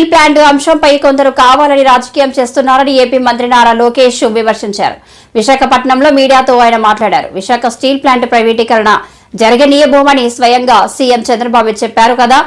Steel plant అంశంపై కొందరు కావాలని రాజకీయం చేస్తున్నారని ఏపీ మంత్రి నారా లోకేష్ విమర్శించారు. విశాఖపట్నంలో మీడియాతో ఆయన మాట్లాడారు. విశాఖ స్టీల్ ప్లాంట్ ప్రైవేటీకరణ జరగనీయబోమని స్వయంగా సీఎం చంద్రబాబు చెప్పారు కదా.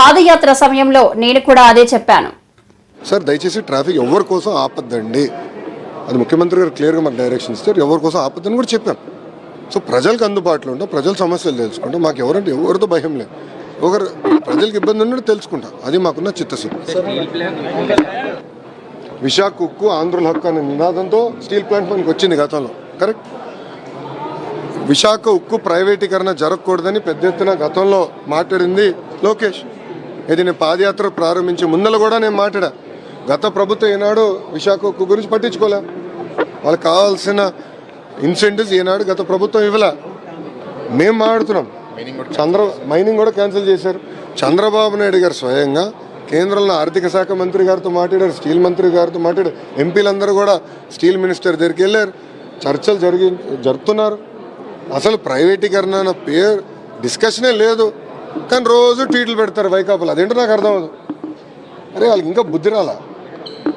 పాదయాత్ర సమయంలో నేను కూడా అదే చెప్పాను. సార్ దయచేసి ట్రాఫిక్ ఎవరి కోసం ఆపద్దండి? అది ముఖ్యమంత్రి గారు క్లియర్గా మాకు డైరెక్షన్ ఇస్తారు ఎవరి కోసం ఆపద్దని కూడా చెప్పాం. సో ప్రజలకు అందుబాటులో ఉంటాం ప్రజల సమస్యలు తెలుసుకుంటాం మాకు ఎవరంటే ఎవరితో భయం లేదు. ఒకరు ప్రజలకు ఇబ్బంది ఉన్నట్టు తెలుసుకుంటాం. అది మాకున్న చిత్తశుద్ధి. విశాఖ ఉక్కు ఆంధ్రుల హక్కు అనే నినాదంతో స్టీల్ ప్లాంట్ మనకి వచ్చింది గతంలో. కరెక్ట్? విశాఖ ఉక్కు ప్రైవేటీకరణ జరగకూడదని పెద్ద ఎత్తున గతంలో మాట్లాడింది లోకేష్. ఇది నేను పాదయాత్ర ప్రారంభించి ముందల కూడా నేను మాట్లాడా. గత ప్రభుత్వం ఈనాడు విశాఖ ఉక్కు గురించి పట్టించుకోలే. వాళ్ళకి కావాల్సిన ఇన్సెంటివ్స్ ఈనాడు గత ప్రభుత్వం ఇవ్వలే. మేము మాట్లాడుతున్నాం. చంద్ర మైనింగ్ కూడా క్యాన్సిల్ చేశారు. చంద్రబాబు నాయుడు గారు స్వయంగా కేంద్రంలో ఆర్థిక శాఖ మంత్రి గారితో మాట్లాడారు స్టీల్ మంత్రి గారితో మాట్లాడారు. ఎంపీలందరూ కూడా స్టీల్ మినిస్టర్ దగ్గరికి వెళ్ళారు. చర్చలు జరిగి జరుపుతున్నారు. అసలు ప్రైవేటీకరణ అన్న పేరు డిస్కషనే లేదు. కానీ రోజు ట్వీట్లు పెడతారు వైకాపాలు. అదేంటో నాకు అర్థం అవ్వదు. అరే వాళ్ళకి ఇంకా బుద్ధి రాలా?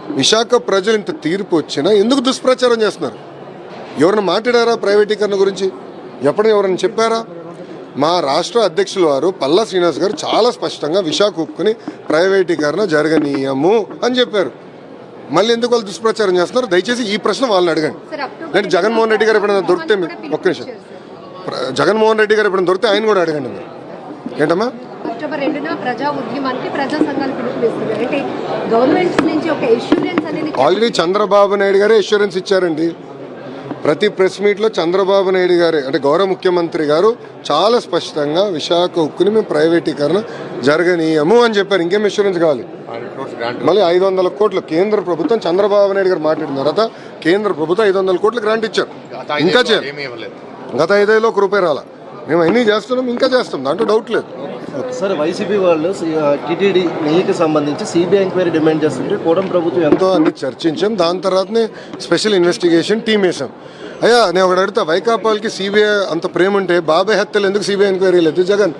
విశాఖ ప్రజలు ఇంత తీర్పు వచ్చినా ఎందుకు దుష్ప్రచారం చేస్తున్నారు? ఎవరిని మాట్లాడారా ప్రైవేటీకరణ గురించి? ఎప్పుడు ఎవరైనా చెప్పారా? మా రాష్ట్ర అధ్యక్షుల వారు పల్లా శ్రీనివాస్ గారు చాలా స్పష్టంగా విశాఖ ఉక్కుని ప్రైవేటీకరణ జరగనీయము అని చెప్పారు. మళ్ళీ ఎందుకు వాళ్ళు దుష్ప్రచారం చేస్తున్నారు? దయచేసి ఈ ప్రశ్న వాళ్ళని అడగండి. నేను జగన్మోహన్ రెడ్డి గారు ఎప్పుడైనా దొరికితే ఒక్క నిమిషం. జగన్మోహన్ రెడ్డి గారు ఎప్పుడైనా దొరికితే ఆయన కూడా అడగండి మీరు. ఏంటమ్మా? అక్టోబర్ రెండున ప్రజా ఉద్యమానికి ప్రజా సంఘాలు పిలుపునిస్తున్నారు అంటే గవర్నమెంట్స్ నుంచి ఒక ఇష్యూరెన్స్ అనేది ఆల్రెడీ చంద్రబాబు నాయుడు గారే ఇన్సూరెన్స్ ఇచ్చారండి. ప్రతి ప్రెస్ మీట్లో చంద్రబాబు నాయుడు గారే అంటే గౌరవ ముఖ్యమంత్రి గారు చాలా స్పష్టంగా విశాఖ ఉక్కుని మేము ప్రైవేటీకరణ జరగనీయము అని చెప్పారు. ఇంకేం ఇన్సూరెన్స్ కావాలి? మళ్ళీ ఐదు వందల కోట్లు. కేంద్ర ప్రభుత్వం చంద్రబాబు నాయుడు గారు మాట్లాడిన తర్వాత కేంద్ర ప్రభుత్వం ఐదు వందల కోట్లు గ్రాంట్ ఇచ్చారు. ఇంకా చేయాలి. గత ఐదేళ్ళు ఒక రూపాయి రాలా. మేము అన్నీ చేస్తున్నాం ఇంకా చేస్తాం దాంట్లో డౌట్ లేదు. సార్ వైసీపీ వాళ్ళు టీటీడీ నెయ్యికి సంబంధించి సిబిఐ ఎంక్వైరీ డిమాండ్ చేస్తుంటే కూడం ప్రభుత్వం ఎంతో అన్ని చర్చించాం. దాని తర్వాతనే స్పెషల్ ఇన్వెస్టిగేషన్ టీం వేసాం అయ్యా నేను ఒకటి అడుగుతా. వైకాపాల్కి సిబిఐ అంత ప్రేమ ఉంటే బాబాయ్ హత్యలు ఎందుకు సిబిఐ ఎంక్వైరీ లేదు జగన్.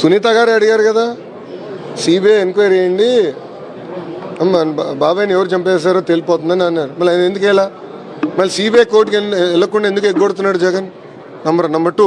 సునీత గారు అడిగారు కదా. సిబిఐ ఎంక్వైరీ అయ్యండి అమ్మ బాబాయ్ని ఎవరు చంపేశారో తెలిపోతుందని అన్నారు. మళ్ళీ ఆయన ఎందుకు వెళ్ళా? మళ్ళీ సిబిఐ కోర్టుకి వెళ్ళకుండా ఎందుకు ఎగ్గొడుతున్నాడు జగన్? నంబర్ నెంబర్ టూ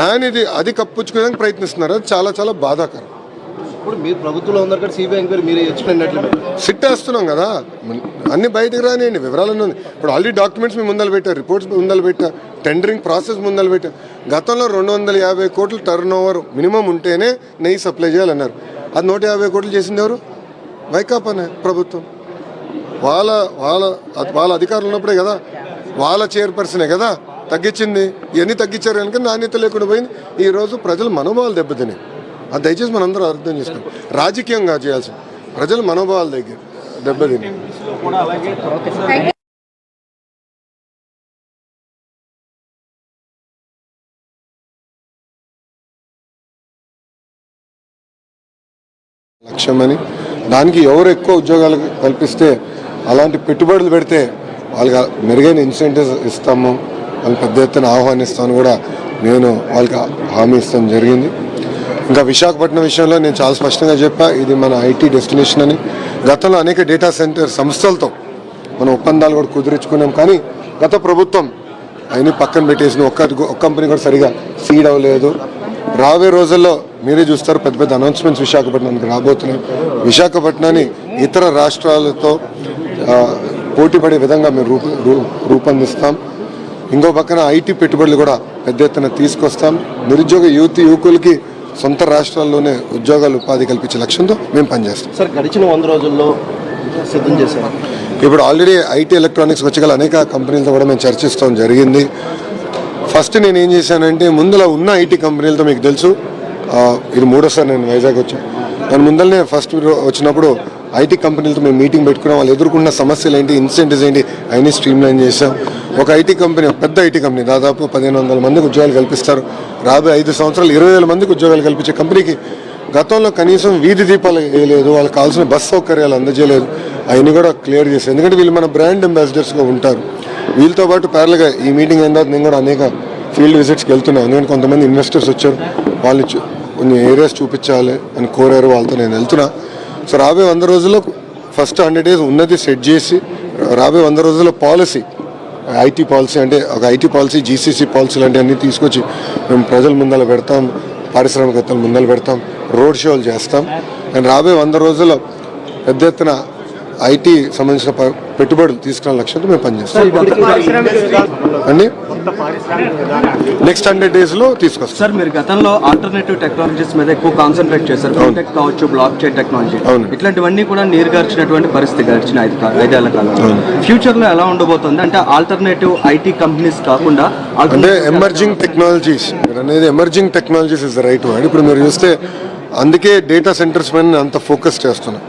ఆయన ఇది అది కప్పుచ్చుకోవడానికి ప్రయత్నిస్తున్నారు. అది చాలా చాలా బాధాకరం. ఇప్పుడు మీరు ప్రభుత్వంలో ఉన్నారు కాబట్టి సిబిఐ ఎంక్వైరీ మీరు ఎక్స్ప్లెయిన్ సిట్ వేస్తున్నాం కదా. అన్ని బయటకు రానియండి వివరాలన్నీ ఉంది ఇప్పుడు ఆల్రెడీ డాక్యుమెంట్స్ మేము ముందలు పెట్టారు రిపోర్ట్స్ ముందలు పెట్టా టెండరింగ్ ప్రాసెస్ ముందలు పెట్టా గతంలో రెండు వందల యాభై కోట్ల టర్న్ ఓవర్ మినిమం ఉంటేనే నెయ్యి సప్లై చేయాలన్నారు. అది నూట యాభై కోట్లు చేసింది ఎవరు? వైకాపానే ప్రభుత్వం. వాళ్ళ వాళ్ళ వాళ్ళ అధికారులు ఉన్నప్పుడే కదా. వాళ్ళ చైర్పర్సనే కదా. తగ్గించింది. ఇవన్నీ తగ్గించారు కనుక నాణ్యత లేకుండా పోయింది. ఈ రోజు ప్రజల మనోభావాలు దెబ్బతిని. అది దయచేసి మనందరూ అర్థం చేసుకోండి. రాజకీయంగా చేయాల్సింది ప్రజల మనోభావాల దగ్గర దెబ్బతిని. లక్ష్యమని దానికి ఎవరు ఎక్కువ ఉద్యోగాలు కల్పిస్తే అలాంటి పెట్టుబడులు పెడితే వాళ్ళకి మెరుగైన ఇన్సెంటివ్స్ ఇస్తాము. వాళ్ళు పెద్ద ఎత్తున ఆహ్వానిస్తాను కూడా నేను వాళ్ళకి హామీ ఇస్తాం జరిగింది. ఇంకా విశాఖపట్నం విషయంలో నేను చాలా స్పష్టంగా చెప్పా ఇది మన ఐటీ డెస్టినేషన్ అని. గతంలో అనేక డేటా సెంటర్ సంస్థలతో మనం ఒప్పందాలు కూడా కుదుర్చుకున్నాం. కానీ గత ప్రభుత్వం అవన్నీ పక్కన పెట్టేసిన ఒక్క ఒక్క కంపెనీ కూడా సరిగా సీడ్ అవ్వలేదు. రాబోయే రోజుల్లో మీరే చూస్తారు పెద్ద పెద్ద అనౌన్స్మెంట్స్ విశాఖపట్నానికి రాబోతున్నాయి. విశాఖపట్నాన్ని ఇతర రాష్ట్రాలతో పోటీపడే విధంగా మేము రూ- రూపొందిస్తాం. ఇంకో పక్కన ఐటీ పెట్టుబడులు కూడా పెద్ద ఎత్తున తీసుకొస్తాం. నిరుద్యోగ యువతి యువకులకి సొంత రాష్ట్రాల్లోనే ఉద్యోగాలు ఉపాధి కల్పించే లక్ష్యంతో మేము పనిచేస్తాం. సార్ గడిచిన వంద రోజుల్లో సిద్ధం చేశారు? ఇప్పుడు ఆల్రెడీ ఐటీ ఎలక్ట్రానిక్స్ వచ్చగల అనేక కంపెనీలతో కూడా మేము చర్చిస్తాం జరిగింది. ఫస్ట్ నేను ఏం చేశానంటే ముందులో ఉన్న ఐటీ కంపెనీలతో మీకు తెలుసు ఇది మూడోసారి నేను వైజాగ్ వచ్చాను దాని ముందరనే ఫస్ట్ వచ్చినప్పుడు ఐటీ కంపెనీలతో మేము మీటింగ్ పెట్టుకున్నాం. వాళ్ళు ఎదుర్కొన్న సమస్యలు ఏంటి ఇన్సెంటివ్స్ ఏంటి అవన్నీ స్ట్రీమ్ లైన్ చేసాం ఒక ఐటీ కంపెనీ పెద్ద ఐటీ కంపెనీ దాదాపు పదిహేను వందల మందికి ఉద్యోగాలు కల్పిస్తారు. రాబోయే ఐదు సంవత్సరాలు ఇరవై వేల మందికి ఉద్యోగాలు కల్పించే కంపెనీకి గతంలో కనీసం వీధి దీపాలు వేయలేదు వాళ్ళకి కావాల్సిన బస్ సౌకర్యాలు అందజేయలేదు. అవన్నీ కూడా క్లియర్ చేశారు. ఎందుకంటే వీళ్ళు మన బ్రాండ్ అంబాసిడర్స్గా ఉంటారు. వీళ్ళతో పాటు ప్యారల్గా ఈ మీటింగ్ అయిన తర్వాత నేను కూడా అనేక ఫీల్డ్ విజిట్స్కి వెళ్తున్నాను. ఎందుకంటే కొంతమంది ఇన్వెస్టర్స్ వచ్చారు. వాళ్ళని కొన్ని ఏరియాస్ చూపించాలి అని కోరారు వాళ్ళతో నేను వెళ్తున్నా. సో రాబోయే వంద రోజుల్లో ఫస్ట్ హండ్రెడ్ డేస్ ఉన్నది సెట్ చేసి రాబోయే వంద రోజుల్లో పాలసీ ఐటీ పాలసీ అంటే ఒక ఐటీ పాలసీ జీసీసీ పాలసీ లాంటి అన్ని తీసుకొచ్చి మేము ప్రజల ముందర పెడతాం పారిశ్రామికవేత్తల ముందర పెడతాం రోడ్ షోలు చేస్తాం. అండ్ రాబోయే వంద రోజుల్లో పెద్ద ఎత్తున ఐటీ సంబంధించిన పెట్టుబడులు తీసుకురాని లక్ష్యంతో మేము పనిచేస్తాం. అండి? నెక్స్ట్ హండ్రెడ్ డేస్లో తీసుకొస్తాం. సార్ మీరు గతంలో ఆల్టర్నేటివ్ టెక్నాలజీస్ మీద ఎక్కువ కాన్సన్ట్రేట్ చేశారు. ఫిన్టెక్ కావచ్చు బ్లాక్ చైన్ టెక్నాలజీ అవును. ఇట్లాంటివన్నీ కూడా నీరుగార్చినటువంటి పరిస్థితి గడిచిన ఐదు ఐదేళ్ళ కాలంలో. ఫ్యూచర్లో ఎలా ఉండబోతుంది? అంటే ఆల్టర్నేటివ్ ఐటీ కంపెనీస్ కాకుండా అంటే ఎమర్జింగ్ టెక్నాలజీస్ మీరు అనేది emerging technologies is the right word ఇప్పుడు మీరు చూస్తే అందుకే డేటా సెంటర్స్ పైన అంత ఫోకస్ చేస్తున్నాను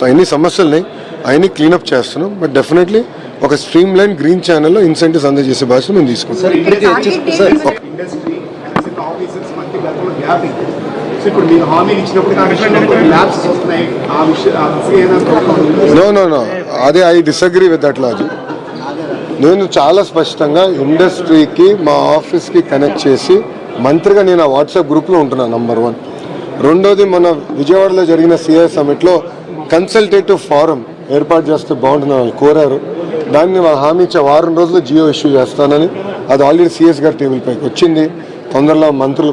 సో అన్ని సమస్యల్ని అవన్నీ క్లీనప్ చేస్తున్నాం. బట్ డెఫినెట్లీ ఒక స్ట్రీమ్ లైన్ గ్రీన్ ఛానల్లో ఇన్సెంటివ్స్ అందజేసే బాధ్యత మేము తీసుకుంటాం? నో నో నో అదే I disagree with that logic నేను చాలా స్పష్టంగా ఇండస్ట్రీకి మా ఆఫీస్కి కనెక్ట్ చేసి మంత్రిగా నేను ఆ వాట్సాప్ గ్రూప్లో ఉంటున్నాను నంబర్ వన్ రెండోది మన విజయవాడలో జరిగిన సిఐ సమిట్లో కన్సల్టేటివ్ ఫారం ఏర్పాటు చేస్తే బాగుంటుంది వాళ్ళు కోరారు. దాన్ని వాళ్ళు హామీ ఇచ్చే వారం రోజులు జియో ఇష్యూ చేస్తానని అది ఆల్రెడీ సిఎస్ గారి టేబుల్ పైకి వచ్చింది. తొందరలో మంత్రులు